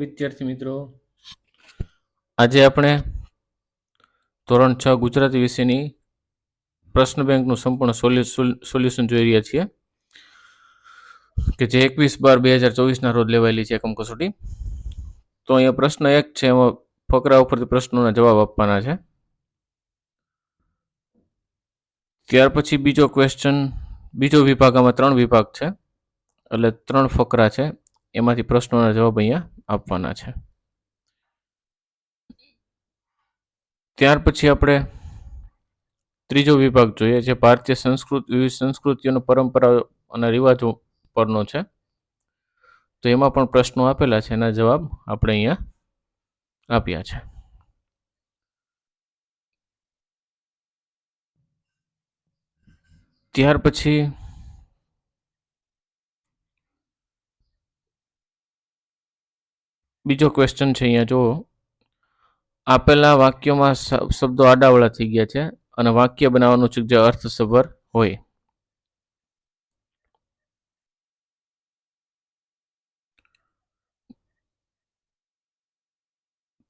વિદ્યાર્થી મિત્રો. આજે આપણે ધોરણ છ ગુજરાતી વિષયની પ્રશ્ન બેંકનું સંપૂર્ણ સોલ્યુશન જોઈ રહ્યા છીએ. કે જે એકવીસ બાર બે હજાર ચોવીસના રોજ લેવાયેલી છે એકમ કસોટી. તો અહીંયા પ્રશ્ન એક છે, એમાં ફકરા ઉપરથી પ્રશ્નોના જવાબ આપવાના છે. ત્યાર પછી બીજો ક્વેશ્ચન બીજો વિભાગ, આમાં ત્રણ વિભાગ છે. એટલે ત્રણ ફકરા છે. એમાંથી પ્રશ્નોના જવાબ અહીંયા આપવાના છે. ત્યાર પછી આપણે ત્રીજો વિભાગ જોઈએ જે ભારતીય સંસ્કૃત, વિવિધ સંસ્કૃતિઓનો પરંપરા અને રિવાજો પરનો છે. તો એમાં પણ પ્રશ્નો આપેલા છે, એના જવાબ આપણે અહીંયા આપ્યા છે. ત્યાર પછી બીજો ક્વેશ્ચન છે અહીંયા, જુઓ. આપેલા વાક્યોમાં શબ્દો આડાવળા થઈ ગયા છે અને વાક્ય બનાવવાનું છે જે અર્થસભર હોય.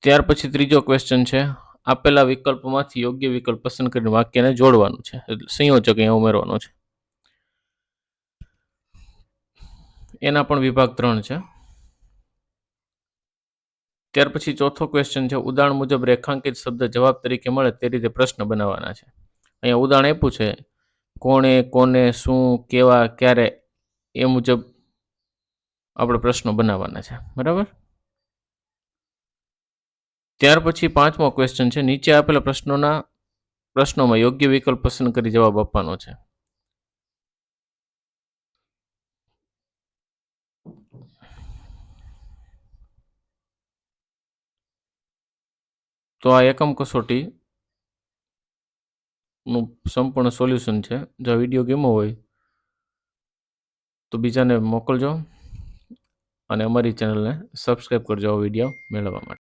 ત્યાર પછી ત્રીજો ક્વેશ્ચન છે. આપેલા વિકલ્પોમાંથી યોગ્ય વિકલ્પ પસંદ કરીને વાક્યને જોડવાનું છે. એટલે સંયોજક અહીંયા ઉમેરવાનો છે. એના પણ વિભાગ ત્રણ છે. ત્યાર પછી ચોથો ક્વેશ્ચન છે, ઉદાહરણ મુજબ રેખાંકિત શબ્દ જવાબ તરીકે મળે તે રીતે પ્રશ્ન બનાવવાના છે. અહીંયા ઉદાહરણ આપ્યું છે, કોણે, કોને, શું, કેવા, ક્યારે, એ મુજબ આપણે પ્રશ્નો બનાવવાના છે. બરાબર? ત્યાર પછી પાંચમો ક્વેશ્ચન છે, નીચે આપેલા પ્રશ્નોના, પ્રશ્નોમાં યોગ્ય વિકલ્પ પસંદ કરી જવાબ આપવાનો છે. તો આ એકમ કસોટી નું સંપૂર્ણ સોલ્યુશન છે, જો વીડિયો ગમ્યો હોય તો બીજાને મોકલજો અને અમારી ચેનલને સબસ્ક્રાઈબ કરજો આ વીડિયો મેળવવા માટે.